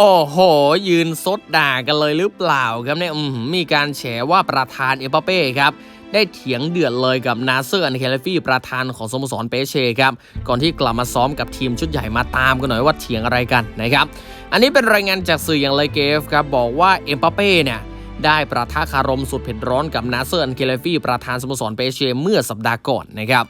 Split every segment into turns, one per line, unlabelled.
โอ้โห ยืนซดด่ากันเลยหรือเปล่าครับเนี่ยมีการแฉว่าประธานเอ็มบัปเป้ครับได้เถียงเดือดเลยกับนาเซอร์อันเคลฟี่ประธานของสโมสรเปเช่ครับ ก่อนที่กลับมาซ้อมกับทีมชุดใหญ่มาตามกันหน่อยว่าเถียงอะไรกันนะครับ อันนี้เป็นรายงานจากสื่ออย่างเลเกฟครับ บอกว่าเอ็มบัปเป้เนี่ยได้ประทะคารมสุดเผ็ดร้อนกับนาเซอร์อันเคลฟี่ประธานสโมสรเปเช่เมื่อสัปดาห์ก่อนนะครับ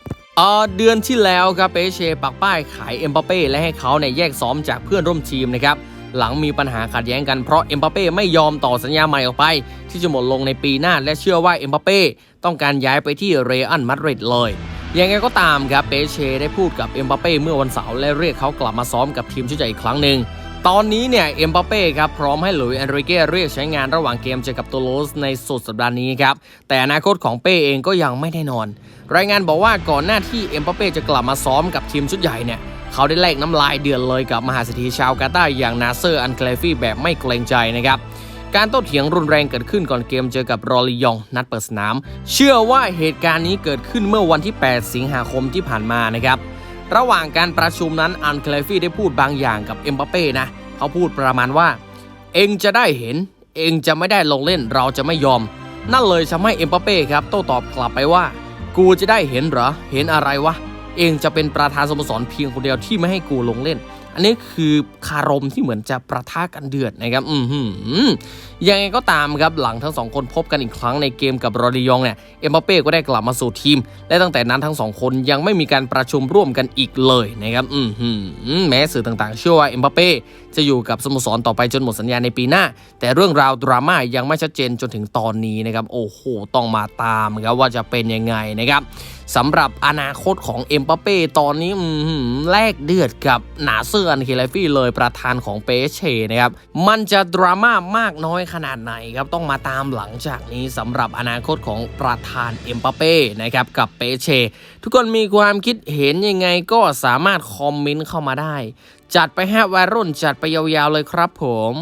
เดือนที่แล้วครับเปเช่ปักป้ายขายเอ็มบัปเป้และให้เขาเนี่ยแยกซ้อมจากเพื่อนร่วมทีมนะครับ หลังมีปัญหาขัดแย้งกันเพราะเอ็มบัปเป้ไม่ยอมต่อสัญญาใหม่ออกไป ที่จะหมดลงในปีหน้าและเชื่อว่าเอ็มบัปเป้ต้องการย้ายไปที่เรอัลมาดริดเลยยังไงก็ตามครับเปเช่ได้พูดกับเอ็มบัปเป้เมื่อวันเสาร์และเรียกเขากลับมาซ้อมกับทีมชุดใหญ่อีกครั้งหนึ่งตอนนี้เนี่ยเอ็มบัปเป้ครับพร้อมให้หลุยส์แอนริเก้เรียกใช้งานระหว่างเกมเจอกับตูโลสในสุดสัปดาห์นี้ครับแต่อนาคตของเป้เองก็ยังไม่แน่นอน รายงานบอกว่าก่อนหน้าที่เอ็มบัปเป้จะกลับมาซ้อมกับทีมชุดใหญ่เนี่ย เขาได้แลกน้ำลายเดือดเลยกับมหาเศรษฐีชาวกาตาร์อย่างนาเซอร์อันเคลฟี่แบบไม่เกรงใจนะครับการโต้เถียงรุนแรงเกิดขึ้นก่อนเกมเจอกับรอลิยอง นัดเปิดสนาม เชื่อว่าเหตุการณ์นี้เกิดขึ้นเมื่อวันที่ 8 สิงหาคมที่ผ่านมานะครับ ระหว่างการประชุมนั้นอันเคลฟี่ได้พูดบางอย่างกับเอ็มบัปเป้นะ เขาพูดประมาณว่า เองจะได้เห็น เองจะไม่ได้ลงเล่นเราจะไม่ยอม นั่นเลยทำให้เอ็มบัปเป้ครับโต้ตอบกลับไปว่า กูจะได้เห็นเหรอ เห็นอะไรวะ เองจะเป็นประธานสโมสรเพียงคนเดียวที่ไม่ให้กูลงเล่น อันนี้คือคารมที่เหมือนจะประทะกันเดือดนะครับ อือหือยังไงก็ตามครับหลังทั้งสองคนพบกันอีกครั้งในเกมกับรอดิยองเนี่ยเอ็มบัปเป้ก็ได้กลับมาสู่ทีม และตั้งแต่นั้นทั้งสองคนยังไม่มีการประชุมร่วมกันอีกเลยนะครับ อือหือแม้สื่อต่างๆ เชื่อว่าเอ็มบัปเป้จะอยู่กับสโมสรต่อไปจนหมดสัญญาในปีหน้า แต่เรื่องราวดราม่ายังไม่ชัดเจนจนถึงตอนนี้นะครับ โอ้โห ต้องมาตามครับว่าจะเป็นยังไงนะครับ สำหรับอนาคตของเอ็มบัปเป้ตอนนี้แลกเดือดกับหนาเสื้ออันเคลฟี่เลยประธานของเปเช่นะครับ มันจะดราม่ามากน้อยขนาดไหนครับ ต้องมาตามหลังจากนี้สำหรับอนาคตของประธานเอ็มบัปเป้นะครับกับเปเช่ทุกคนมีความคิดเห็นยังไงก็สามารถคอมเมนต์เข้ามาได้ จัดไปฮะวายรุ่นจัดไปยาวๆเลยครับผม